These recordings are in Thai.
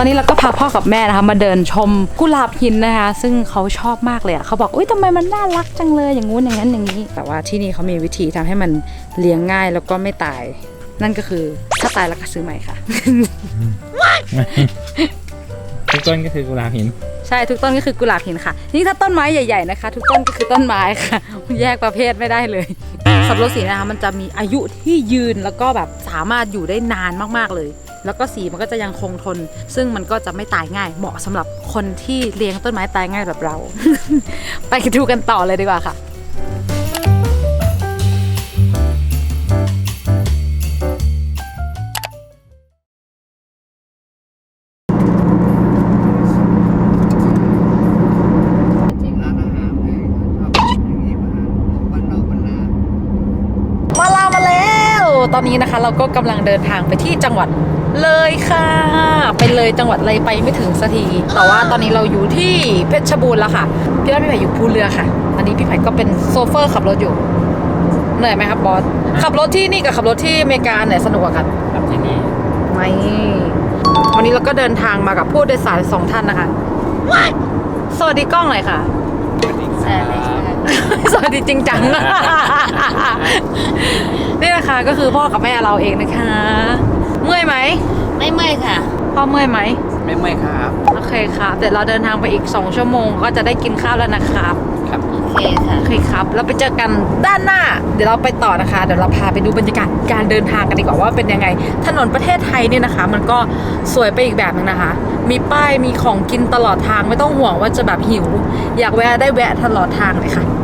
ตอนนี้เราก็พาพ่อกับแม่นะคะมาเดินชมกุหลาบหินนะคะ ซึ่งเขาชอบมากเลยอะเขาบอกอุ้ยทำไมมันน่ารักจังเลยอย่างงู้นอย่างนั้นอย่างนี้ แต่ว่าที่นี่เขามีวิธีทำให้มันเลี้ยงง่ายแล้วก็ไม่ตาย นั่นก็คือถ้าตายแล้วก็ซื้อใหม่ค่ะ ทุกต้นก็คือกุหลาบหิน ใช่ทุกต้นก็คือกุหลาบหินค่ะ นี่ถ้าต้นไม้ใหญ่ๆนะคะ ทุกต้นก็คือต้นไม้ค่ะ แยกประเภทไม่ได้เลยสับปะรดสีนะคะมันจะมีอายุที่ยืนแล้วก็แบบสามารถอยู่ได้นานมากๆเลย แล้วก็สีมันก็จะยังคงทน ซึ่งมันก็จะไม่ตายง่าย เหมาะสำหรับคนที่เลี้ยงต้นไม้ตายง่ายแบบเรา ไปดูกันต่อเลยดีกว่าค่ะ ตอนนี้นะคะ เราก็กำลังเดินทางไปที่จังหวัดเลยค่ะ ไปเลยจังหวัดเลยไปไม่ถึงสักที แต่ว่าตอนนี้เราอยู่ที่เพชรบูรณ์แล้วค่ะ พี่ว่าพี่ไผ่อยู่ภูเรือค่ะ อันนี้พี่ไผ่ก็เป็นโซเฟอร์ขับรถอยู่ เหนื่อยไหมครับบอส ขับรถที่นี่กับขับรถที่อเมริกาไหนสนุกกว่ากันครับที่นี่ ไม่ วันนี้เราก็เดินทางมากับผู้โดยสารสองท่านนะคะสวัสดีกล้องหน่อยค่ะ สวัสดี จริงจัง นี่นะคะก็คือพ่อกับแม่เราเองนะคะ เมื่อยไหมไม่เมื่อยค่ะ พ่อเมื่อยไหมไม่เมื่อยครับ โอเคครับเดี๋ยวเราเดินทางไปอีก 2 ชั่วโมงก็จะได้กินข้าวแล้วนะครับ ครับโอเคค่ะ โอเคครับ เราไปเจอกันด้านหน้า เดี๋ยวเราไปต่อนะคะ เดี๋ยวเราพาไปดูบรรยากาศการเดินทางกันดีกว่าว่าเป็นยังไง ถนนประเทศไทยเนี่ยนะคะ มันก็สวยไปอีกแบบนึงนะคะ มีป้ายมีของกินตลอดทางไม่ต้องห่วงว่าจะแบบหิว อยากแวะได้แวะตลอดทางเลยค่ะไปค่ะ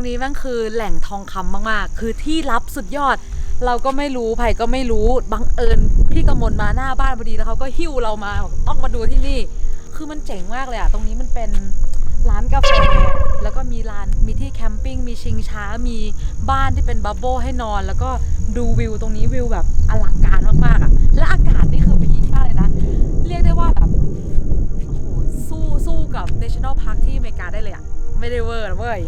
รงนี้ม่งคือแหล่งทองคำมาก ๆ คือที่ลับสุดยอด เราก็ไม่รู้ไผ่ก็ไม่รู้บังเอิญพี่กมลมาหน้าบ้านพอดีแล้วเขาก็หิ้วเรามาต้องมาดูที่นี่ คือมันเจ๋งมากเลยอะตรงนี้มันเป็นร้านกาแฟแล้วก็มีร้านมีที่แคมปิ้งมีชิงช้ามีบ้านที่เป็นบับเบิ้ลให้นอน แล้วก็ดูวิวตรงนี้วิวแบบอลังการมากๆอะและอากาศนี่คือพีคมากเลยนะ เรียกได้ว่าแบบโอ้โหสู้สู้กับ National Park ที่อเมริกาได้เลยอะไม่ได้เวอร์เว้ย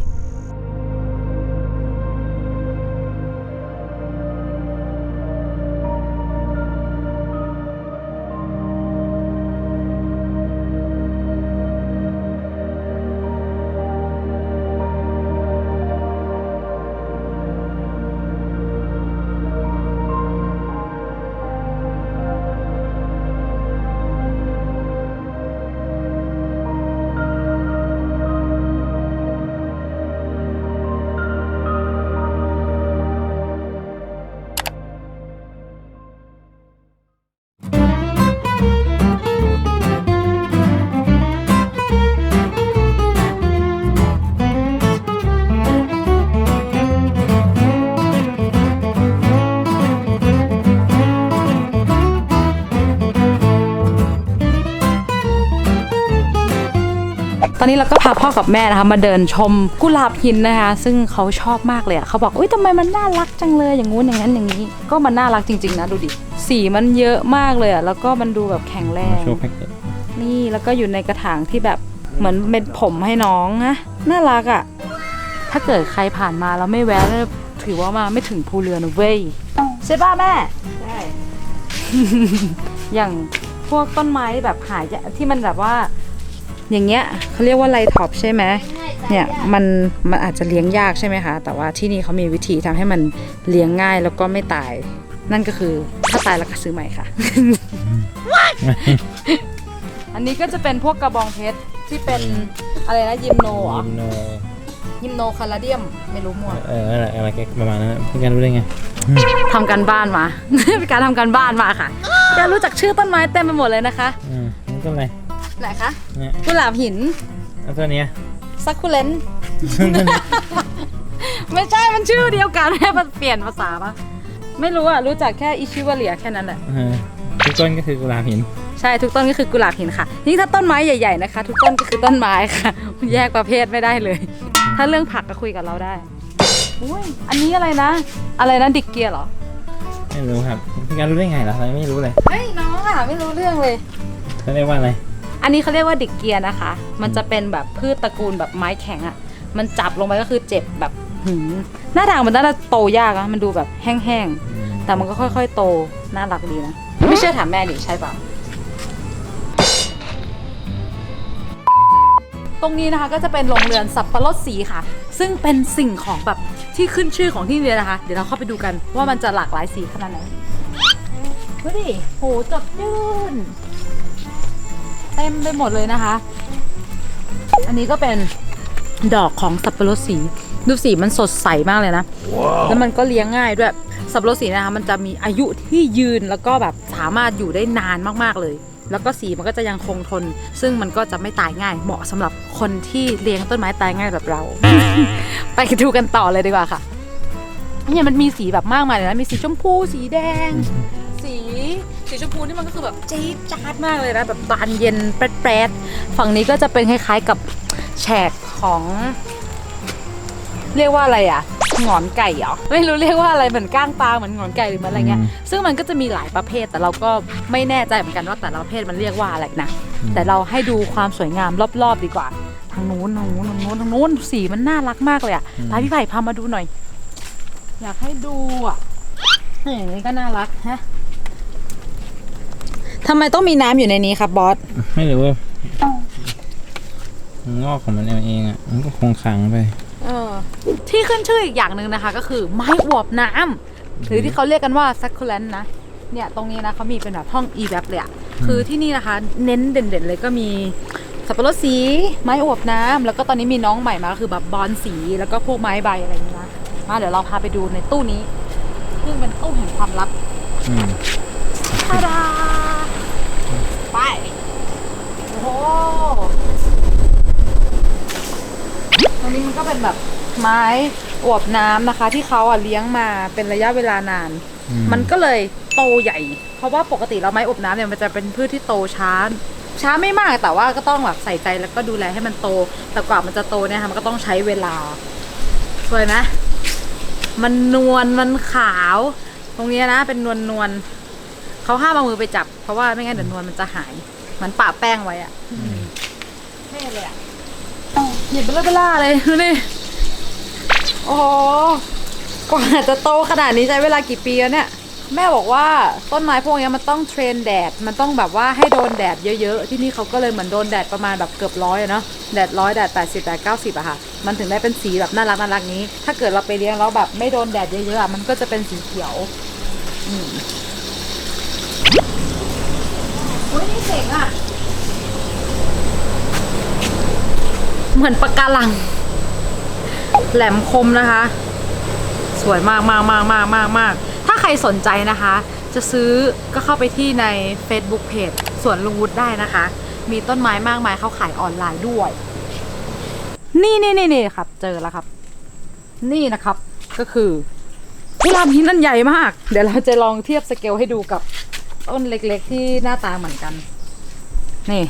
ตอนนี้เราก็พาพ่อกับแม่นะคะมาเดินชมกุหลาบหินนะคะ ซึ่งเขาชอบมากเลยอะเขาบอกอุ้ยทำไมมันน่ารักจังเลยอย่างงู้นอย่างนั้นอย่างนี้ ก็มันน่ารักจริง ๆ นะดูดิสีมันเยอะมากเลยอะแล้วก็มันดูแบบแข็งแรงโชว์แพ็กเกจนี่แล้วก็อยู่ในกระถางที่แบบเหมือนเป็นผมให้น้องนะน่ารักอะ่ะถ้าเกิดใครผ่านมาแล้วไม่แวะเนี่ยถือว่ามาไม่ถึงภูเรือนะเว้ยใช่ป่ะแม่ใช่อย่างพวกต้นไม้แบบหายากที่มันแบบว่า อย่างเงี้ยเขาเรียกว่าไลท็อปใช่ไหมเนี่ยมันมันอาจจะเลี้ยงยากใช่ไหมคะ แต่ว่าที่นี่เขามีวิธีทำให้มันเลี้ยงง่ายแล้วก็ไม่ตาย นั่นก็คือถ้าตายแล้วก็ซื้อใหม่ค่ะ อันนี้ก็จะเป็นพวกกระบองเพชรที่เป็นอะไรนะยิมโนเหรอยิมโนยิมโนคาราเดียมไม่รู้มั่วเอออะไรอะไรประมาณนั้นเพื่อนรู้ได้ไงทำกันบ้านมาเป็นการทำกันบ้านมาค่ะจะรู้จักชื่อต้นไม้เต็มไปหมดเลยนะคะอืมนี่ก็อะไร ไหนคะเนี่ยกุหลาบหินแล้วตัวเนี้ย ซักคูเลน ไม่ใช่มันชื่อเดียวกันแค่มันเปลี่ยนภาษาปะไม่รู้อะรู้จักแค่อิชิวาเลียแค่นั้นแหละ เออทุกต้นก็คือกุหลาบหิน ใช่ทุกต้นก็คือกุหลาบหินค่ะนี่ถ้าต้นไม้ใหญ่ๆนะคะ ทุกต้นก็คือต้นไม้ค่ะ แยกประเภทไม่ได้เลย ถ้าเรื่องผักก็คุยกับเราได้อุ้ยอันนี้อะไรนะ อะไรนะดิกเกียร์เหรอ ไม่รู้ครับเพื่อนรู้ได้ไงล่ะเราไม่รู้เลยเฮ้ยน้องอะไม่รู้เรื่องเลยเขาเรียกว่าอะไร อันนี้เขาเรียกว่าดิกเกียนะคะ มันจะเป็นแบบพืชตระกูลแบบไม้แข็งอะ่ะ มันจับลงไปก็คือเจ็บแบบหืมหน้าทางมันน่าจะโตยากอะมันดูแบบแห้งๆ แต่มันก็ค่อยๆ โต น่ารักดีนะ ไม่เชื่อถามแม่ดิใช่เปล่า ตรงนี้นะคะก็จะเป็นโรงเรือนสับปะรดสีค่ะ ซึ่งเป็นสิ่งของแบบที่ขึ้นชื่อของที่นี่เลยนะคะ เดี๋ยวเราเข้าไปดูกันว่ามันจะหลากหลายสีขนาดไหนดูดิโหจดยื่น เต็มไปหมดเลยนะคะ อันนี้ก็เป็นดอกของสับปะรดสี ดูสีมันสดใสมากเลยนะแล้วมันก็เลี้ยงง่ายด้วย สับปะรดสีนะคะ มันจะมีอายุที่ยืนแล้วก็แบบสามารถอยู่ได้นานมากๆเลย แล้วก็สีมันก็จะยังคงทน ซึ่งมันก็จะไม่ตายง่าย เหมาะสำหรับคนที่เลี้ยงต้นไม้ตายง่ายแบบเรา ไปดูกันต่อเลยดีกว่าค่ะเนี่ยมันมีสีแบบมากมายเลยนะ มีสีชมพู สีแดง สีสีชมพูนี่มันก็คือแบบจี๊ดจ๊าดมากเลยนะแบบบานเย็นแปรดๆฝั่งนี้ก็จะเป็นคล้ายๆกับแฉกของ เรียกว่าอะไรอะหงอนไก่เหรอไม่รู้เรียกว่าอะไรเหมือนก้างปลาเหมือนหงอนไก่หรือเหมือนอะไรเงี้ยอืมซึ่งมันก็จะมีหลายประเภทแต่เราก็ไม่แน่ใจเหมือนกันว่าแต่ละประเภทมันเรียกว่าอะไรนะแต่เราให้ดูความสวยงามรอบๆดีกว่า ทางนู้นทางนู้นทางนู้นทางนู้นสีมันน่ารักมากเลยอะพาพี่ไผ่พามาดูหน่อย อยากให้ดูอะอย่างนี้ก็น่ารักฮะทำไมต้องมีน้ำอยู่ในนี้ครับบอส ไม่รู้ว่ามันงอกของมันเองอะ มันก็คงขังไปเออที่ขึ้นชื่ออีกอย่างหนึ่งนะคะ ก็คือไม้อวบน้ำหรือที่เขาเรียกกันว่า succulent นะ เนี่ยตรงนี้นะเขามีเป็นแบบห้อง e w a p เลยอะคือที่นี่นะคะ เน้นเด่นๆเลยก็มีสับปะรดสี ไม้อวบน้ำแล้วก็ตอนนี้มีน้องใหม่มาก็คือแบบบอลสีแล้วก็พวกไม้ใบอะไรอย่างนี้นะมาเดี๋ยวเราพาไปดูในตู้นี้ ซึ่งเป็นตู้แห่งความลับอืม ทาดาไป โอ้โหตรงนี้มันก็เป็นแบบไม้อวบน้ำนะคะ ที่เขาอะเลี้ยงมาเป็นระยะเวลานาน อืมันก็เลยโตใหญ่ เพราะว่าปกติเราไม้อบน้ำเนี่ยมันจะเป็นพืชที่โตช้า ช้าไม่มากแต่ว่าก็ต้องแบบใส่ใจแล้วก็ดูแลให้มันโต แต่กว่ามันจะโตเนี่ยค่ะมันก็ต้องใช้เวลาสวยไหมมันนวลมันขาว ตรงเนี้ยนะเป็นนวลนวลๆ เขาห้ามเอามือไปจับ เพราะว่าไม่งั้นเดี๋ยวนวลมันจะหายเหมันปะแป้งไว้อะเท่เลยอะหยิบเบลาเบล่าเลยดูนี่โอ้โหกว่าจะโตขนาดนี้ใช้เวลากี่ปีแล้วเนี่ย แม่บอกว่าต้นไม้พวกเนี้ยมันต้องเทรนแดด มันต้องแบบว่าให้โดนแดดเยอะๆ ที่นี่เขาก็เลยเหมือนโดนแดดประมาณแบบเกือบร้อยอะเนาะ แดดร้อยแดดแปดสิบแดดเก้าสิบอะค่ะ มันถึงได้เป็นสีแบบน่ารักน่ารักนี้ ถ้าเกิดเราไปเลี้ยงแล้วแบบไม่โดนแดดเยอะๆอะมันก็จะเป็นสีเขียว อืมโอ้ยนี่ เจ๋งอะเหมือนปะการัง แหลมคมนะคะ สวยมากมากมากมากมากมากถ้าใครสนใจนะคะ จะซื้อก็เข้าไปที่ใน Facebook Page สวนลุงวุฒิได้นะคะ มีต้นไม้มากมายเขาขายออนไลน์ด้วย นี่นี่นี่นี่ครับ เจอแล้วครับ นี่นะครับก็คือกุหลาบหินนั่นใหญ่มาก เดี๋ยวเราจะลองเทียบสเกลให้ดูกับ ต้นเล็กๆ ที่หน้าตาเหมือนกัน นี่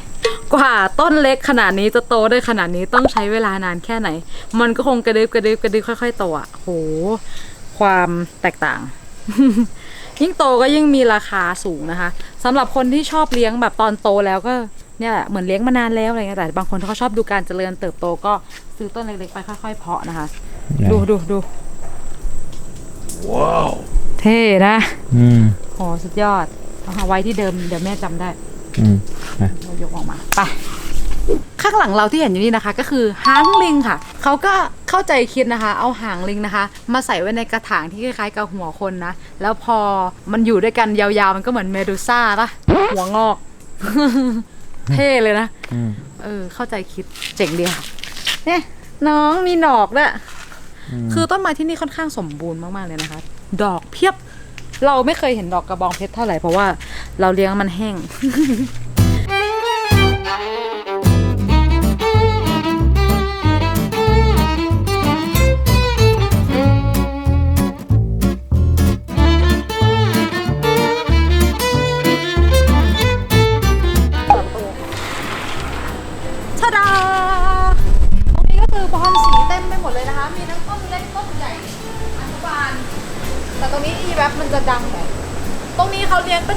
กว่าต้นเล็กขนาดนี้จะโตได้ขนาดนี้ต้องใช้เวลานานแค่ไหน มันก็คงกระดึบกระดึบกระดึบค่อยๆโตอะโห ความแตกต่าง ยิ่งโตก็ยิ่งมีราคาสูงนะคะสำหรับคนที่ชอบเลี้ยงแบบตอนโตแล้วก็เนี่ยแหละเหมือนเลี้ยงมานานแล้วอะไรเงี้ยแต่บางคนเขาชอบดูการเจริญเติบโตก็ซื้อต้นเล็กๆไปค่อยๆเพาะนะคะ ดูดูดูว้าว เท่นะ อืมโหสุดยอด เอาไว้ที่เดิมเดี๋ยวแม่จำได้อืม เรายกออกมาไปข้างหลังเราที่เห็นอยู่นี่นะคะ ก็คือหางลิงค่ะ เขาก็เข้าใจคิดนะคะ เอาหางลิงนะคะ มาใส่ไว้ในกระถางที่คล้ายๆกับหัวคนนะ แล้วพอมันอยู่ด้วยกันยาวๆ มันก็เหมือนเมดูซ่าปะหัวงอก เท่เลยนะ อืม เออเข้าใจคิดเจ๋งดีค่ะเนี่ยน้องมีดอกด้วยมคือต้นไม้ที่นี่ค่อนข้างสมบูรณ์มากๆเลยนะคะ ดอกเพียบ เราไม่เคยเห็นดอกกระบองเพชรเท่าไหร่เพราะว่าเราเลี้ยงมันแห้ง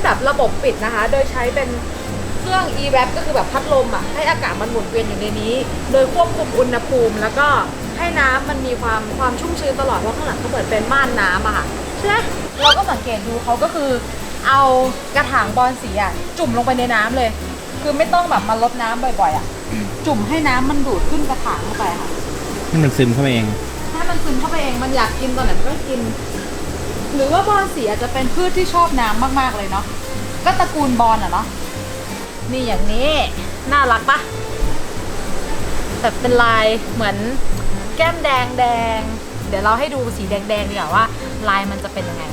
แบบระบบปิดนะคะ โดยใช้เป็นเครื่อง e w a p ก็คือแบบพัดลมอะ ให้อากาศมันหมุนเวียนอยู่ในนี้ โดยควบคุมอุณหภูมิ แล้วก็ให้น้ำมันมีความความชุ่มชื้นตลอด เพราะข้างหลังเขาเปิดเป็นม่านน้ำอะค่ะใช่ไหมเราก็สังเกตดูเขาก็คือเอากระถางบอลสีอะ จุ่มลงไปในน้ำเลย คือไม่ต้องแบบมาลดน้ำบ่อยๆอะ จุ่มให้น้ำมันดูดขึ้นกระถางเข้าไปค่ะ ให้มันซึมเข้าไปเอง ให้มันซึมเข้าไปเอง มันอยากกินตอนไหนมันก็กิน หรือว่าบอลสีอาจจะเป็นพืชที่ชอบน้ำมากๆเลยเนาะก็ตระกูลบอลอะเนาะนี่อย่างนี้น่ารักปะแต่เป็นลายเหมือนแก้มแดงแดง เดี๋ยวเราให้ดูสีแดงแดงดีกว่าว่า ลายมันจะเป็นยังไง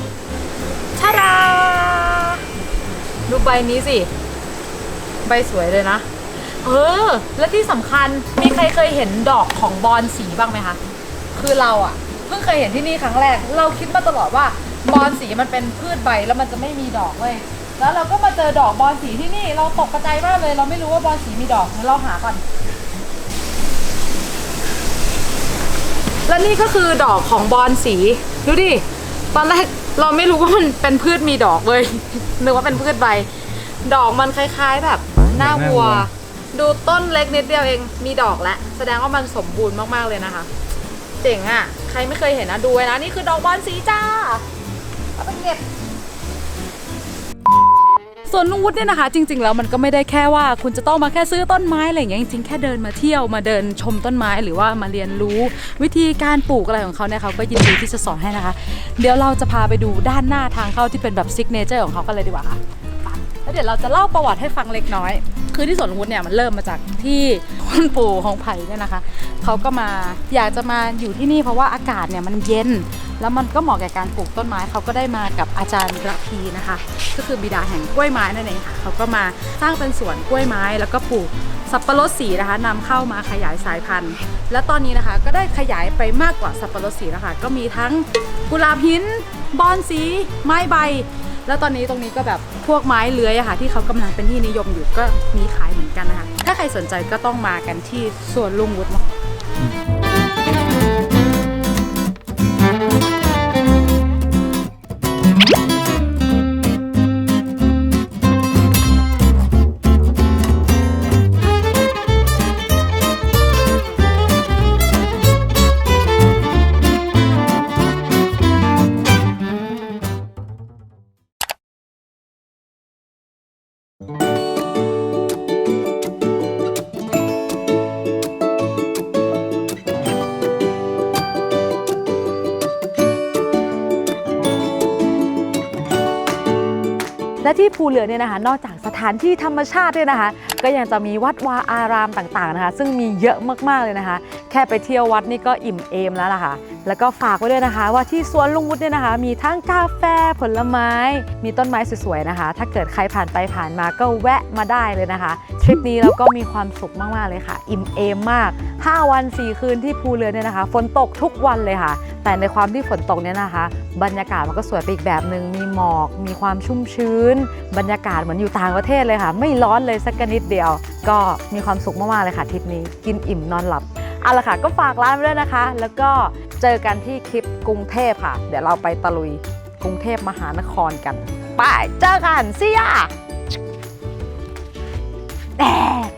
ชาดาดูใบนี้สิ ใบสวยเลยนะ เออ และที่สำคัญมีใครเคยเห็นดอกของบอลสีบ้างไหมคะ คือเราอะเพิ่งเคยเห็นที่นี่ครั้งแรก เราคิดมาตลอดว่า บอลสีมันเป็นพืชใบแล้วมันจะไม่มีดอกเว้ยแล้วเราก็มาเจอดอกบอลสีที่นี่ เราตกกระจายมากเลย เราไม่รู้ว่าบอลสีมีดอกงั้นเราหาก่อน และนี่ก็คือดอกของบอลสีดูดิตอนแรกเราไม่รู้ว่ามันเป็นพืชมีดอกเลยนึกว่าเป็นพืชใบ ดอกมันคล้ายๆ แบบหน้าวัว ดูต้นเล็กนิดเดียวเองมีดอกแล้วแสดงว่ามันสมบูรณ์มากๆเลยนะคะ เจ๋งอะ่ะ ใครไม่เคยเห็นนะดูไว้นะนี่คือดอกบอลสีจ้า เอาไปเก็บ ส่วนลุงวุฒิเนี่ยนะคะ จริง ๆ แล้วมันก็ไม่ได้แค่ว่า คุณจะต้องมาแค่ซื้อต้นไม้อะไรอย่างเงี้ยจริงๆแค่เดินมาเที่ยวมาเดินชมต้นไม้หรือว่ามาเรียนรู้ วิธีการปลูกอะไรของเขาเนี่ยเขาก็ยินดีที่จะสอนให้นะคะ เดี๋ยวเราจะพาไปดูด้านหน้าทางเข้าที่เป็นแบบซิกเนเจอร์ของเขากันเลยดีกว่าค่ะ เดี๋ยวเราจะเล่าประวัติให้ฟังเล็กน้อย คือที่สวนลุงวุฒิเนี่ยมันเริ่มมาจากที่คุณปู่ของไผ่เนี่ยนะคะเขาก็มาอยากจะมาอยู่ที่นี่เพราะว่าอากาศเนี่ยมันเย็น แล้วมันก็เหมาะแก่การปลูกต้นไม้เขาก็ได้มากับอาจารย์ระพีนะคะ ก็คือบิดาแห่งกล้วยไม้นั่นเองค่ะเขาก็มาสร้างเป็นสวนกล้วยไม้แล้วก็ปลูกสับปะรดสีนะคะนำเข้ามาขยายสายพันธุ์ และตอนนี้นะคะก็ได้ขยายไปมากกว่าสับปะรดสีแล้วค่ะก็มีทั้งกุหลาบหินบอนสี ไม้ใบ แล้วตอนนี้ตรงนี้ก็แบบ พวกไม้เลื้อยอะค่ะที่เขากำลังเป็นที่นิยมอยู่ก็มีขายเหมือนกันนะคะ ถ้าใครสนใจก็ต้องมากันที่สวนลุงวุฒิ และที่ภูเรือเนี่ยนะคะ นอกจากสถานที่ธรรมชาติด้วยนะคะ ก็ยังจะมีวัดวาอารามต่างๆนะคะ ซึ่งมีเยอะมากๆเลยนะคะ แค่ไปเที่ยววัดนี่ก็อิ่มเอมแล้วล่ะค่ะ แล้วก็ฝากไว้ด้วยนะคะ ว่าที่สวนลุงวุฒิเนี่ยนะคะ มีทั้งกาแฟผลไม้ มีต้นไม้สวยๆนะคะ ถ้าเกิดใครผ่านไปผ่านมาก็แวะมาได้เลยนะคะทริปนี้เราก็มีความสุขมากๆเลยค่ะ อิ่มเอมมาก 5 วัน 4 คืนที่ภูเรือเนี่ยนะคะ ฝนตกทุกวันเลยค่ะ แต่ในความที่ฝนตกเนี่ยนะคะ บรรยากาศมันก็สวยไปอีกแบบหนึ่งมีหมอก มีความชุ่มชื้น บรรยากาศเหมือนอยู่ต่างประเทศเลยค่ะ ไม่ร้อนเลยสักนิดเดียว ก็มีความสุขมากๆเลยค่ะทริปนี้กินอิ่มนอนหลับเอาละค่ะก็ฝากร้านไว้ด้วยนะคะ แล้วก็เจอกันที่คลิปกรุงเทพค่ะ เดี๋ยวเราไปตะลุยกรุงเทพมหานครกันไปเจอกันสิยาแดด